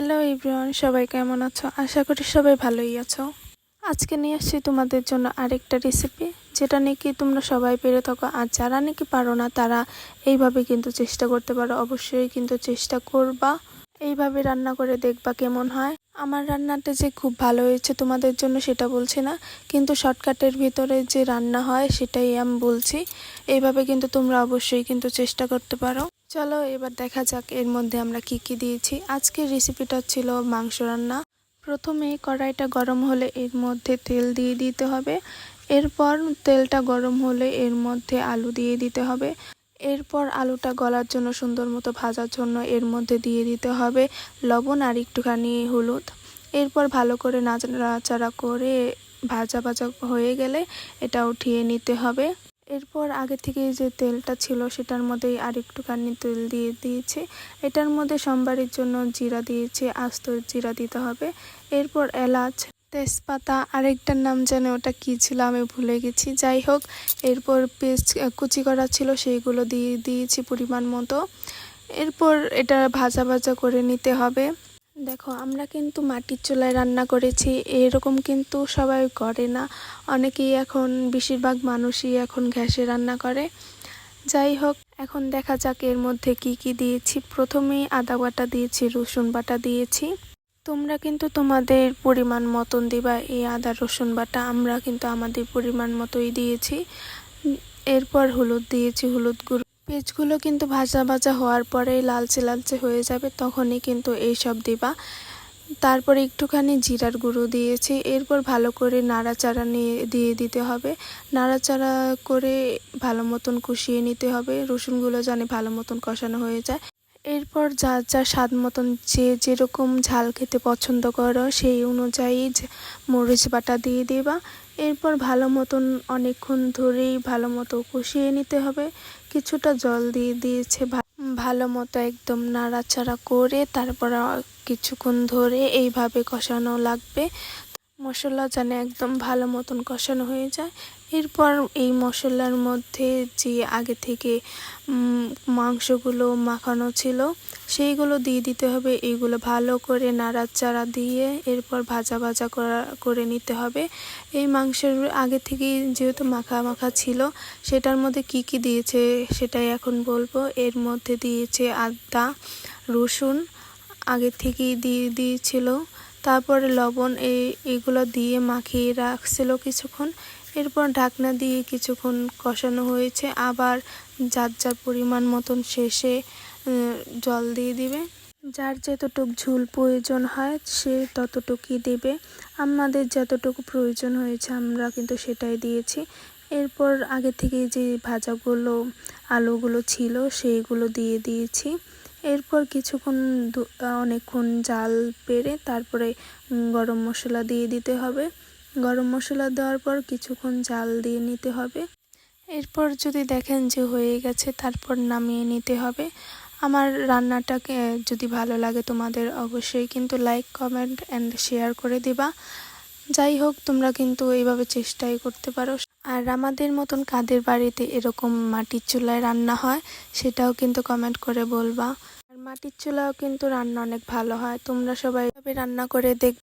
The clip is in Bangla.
হ্যালো এভরিওয়ান সবাই কেমন আছো? আশা করি সবাই ভালোই আছো। আজকে নিয়ে আসছি তোমাদের জন্য আরেকটা রেসিপি যেটা নাকি তোমরা সবাই পেরে থাকো। আর যারা নাকি পারো না, তারা এইভাবে কিন্তু চেষ্টা করতে পারো। অবশ্যই কিন্তু চেষ্টা করবা। এইভাবে রান্না করে দেখবা কেমন হয়। আমার রান্নাটা যে খুব ভালো হয়েছে তোমাদের জন্য সেটা বলছি না। কিন্তু শর্টকাটের ভিতরে যে রান্না হয়, সেটাই আমি বলছি। এইভাবে কিন্তু তোমরা অবশ্যই কিন্তু চেষ্টা করতে পারো। চলো এবার দেখা যাক এর মধ্যে আমরা কি কি দিয়েছি। আজকের রেসিপিটা ছিল মাংস রান্না। প্রথমে কড়াইটা গরম হলে এর মধ্যে তেল দিয়ে দিতে হবে। এরপর তেলটা গরম হলে এর মধ্যে আলু দিয়ে দিতে হবে। এরপর আলুটা গলার জন্য সুন্দর মতো ভাজার জন্য এর মধ্যে দিয়ে দিতে হবে লবণ আর একটুখানি হলুদ। এরপর ভালো করে নাড়াচাড়া করে ভাজা ভাজা হয়ে গেলে এটা উঠিয়ে নিতে হবে। এরপর আগে থেকে যে তেলটা ছিল সেটার মধ্যে আর একটুখানি তেল দিয়ে দিয়েছি। এটার মধ্যে সোমবারের জন্য জিরা দিয়েছি, আস্ত জিরা দিতে হবে। এরপর এলাচ, তেজপাতা, আরেকটার নাম জানে ওটা কী ছিল আমি ভুলে গেছি। যাই হোক, এরপর পেস্ট কুচি করা ছিল সেইগুলো দিয়ে দিয়েছি পরিমাণ মতো। এরপর এটা ভাজা ভাজা করে নিতে হবে। দেখো, আমরা কিন্তু মাটির চুলায় রান্না করেছি, এরকম কিন্তু সবাই করে না। অনেকেই এখন, বেশিরভাগ মানুষই এখন গ্যাসে রান্না করে। যাই হোক, এখন দেখা যাক এর মধ্যে কি কি দিয়েছি। প্রথমেই আদা বাটা দিয়েছি, রসুন বাটা দিয়েছি। তোমরা কিন্তু তোমাদের পরিমাণ মতন দিবা এই আদা রসুন বাটা, আমরা কিন্তু আমাদের পরিমাণ মতোই দিয়েছি। এরপর হলুদ দিয়েছি, হলুদ গুঁড়ো। পেঁয়াজগুলো কিন্তু ভাজা ভাজা হওয়ার পরে লালচে লালচে হয়ে যাবে, তখনই কিন্তু এই সব দিবা। তারপরে একটুখানি জিরার গুঁড়ো দিয়েছি, এরপর ভালো করে নাড়াচাড়া নিয়ে দিয়ে দিতে হবে। নাড়াচাড়া করে ভালো মতন কষিয়ে নিতে হবে, রসুনগুলো জানি ভালো মতন কষানো হয়ে যায়। এরপর যা যা স্বাদ মতন যে যেরকম ঝাল খেতে পছন্দ করো, সেই অনুযায়ী মরিচ বাটা দিয়ে দেবা। এরপর ভালো মতন অনেকক্ষণ ধরেই ভালো মতো কষিয়ে নিতে হবে। কিছুটা জল দিয়ে দিয়েছে ভালো মতো একদম নাড়াচাড়া করে তারপর কিছুক্ষণ ধরে এইভাবে কষানো লাগবে। মশলা যেন একদম ভালো মতন কষানো হয়ে যায়। এরপর এই মশলার মধ্যে যে আগে থেকে মাংসগুলো মাখানো ছিল, সেইগুলো দিয়ে দিতে হবে। এইগুলো ভালো করে নাড়াচাড়া দিয়ে এরপর ভাজা ভাজা করা, করে নিতে হবে। এই মাংসের আগে থেকেই যেহেতু মাখা মাখা ছিল, সেটার মধ্যে কি কি দিয়েছে সেটাই এখন বলব। এর মধ্যে দিয়েছে আদা, রসুন, আগে থেকেই দিয়ে দিয়েছিল। তারপরে লবণ এই এগুলো দিয়ে মাখিয়ে রাখছিল কিছুক্ষণ। এরপর ঢাকনা দিয়ে কিছুক্ষণ কষানো হয়েছে। আবার যার যার পরিমাণ মতন শেষে জল দিয়ে দিবে। যার যতটুক ঝুল প্রয়োজন হয়, সে ততটুকুই দেবে। আমাদের যতটুকু প্রয়োজন হয়েছে, আমরা কিন্তু সেটাই দিয়েছি। এরপর আগে থেকে যে ভাজাগুলো, আলুগুলো ছিল, সেইগুলো দিয়ে দিয়েছি। এরপর কিছুক্ষণ অনেকক্ষণ জাল পেরে তারপরে গরম মশলা দিয়ে দিতে হবে। গরম মশলা দেওয়ার পর কিছুক্ষণ জাল দিয়ে নিতে হবে। এরপর যদি দেখেন যে হয়ে গেছে, তারপর নামিয়ে নিতে হবে। আমার রান্নাটাকে যদি ভালো লাগে তোমাদের অবশ্যই কিন্তু লাইক, কমেন্ট অ্যান্ড শেয়ার করে দিবা। যাই হোক, তোমরা কিন্তু এইভাবে চেষ্টাই করতে পারো। আর আমাদের মতন কাদের বাড়িতে এরকম মাটির চুলায় রান্না হয়, সেটাও কিন্তু কমেন্ট করে বলবা। আর মাটির চুলাও কিন্তু রান্না অনেক ভালো হয়। তোমরা সবাই রান্না করে দেখ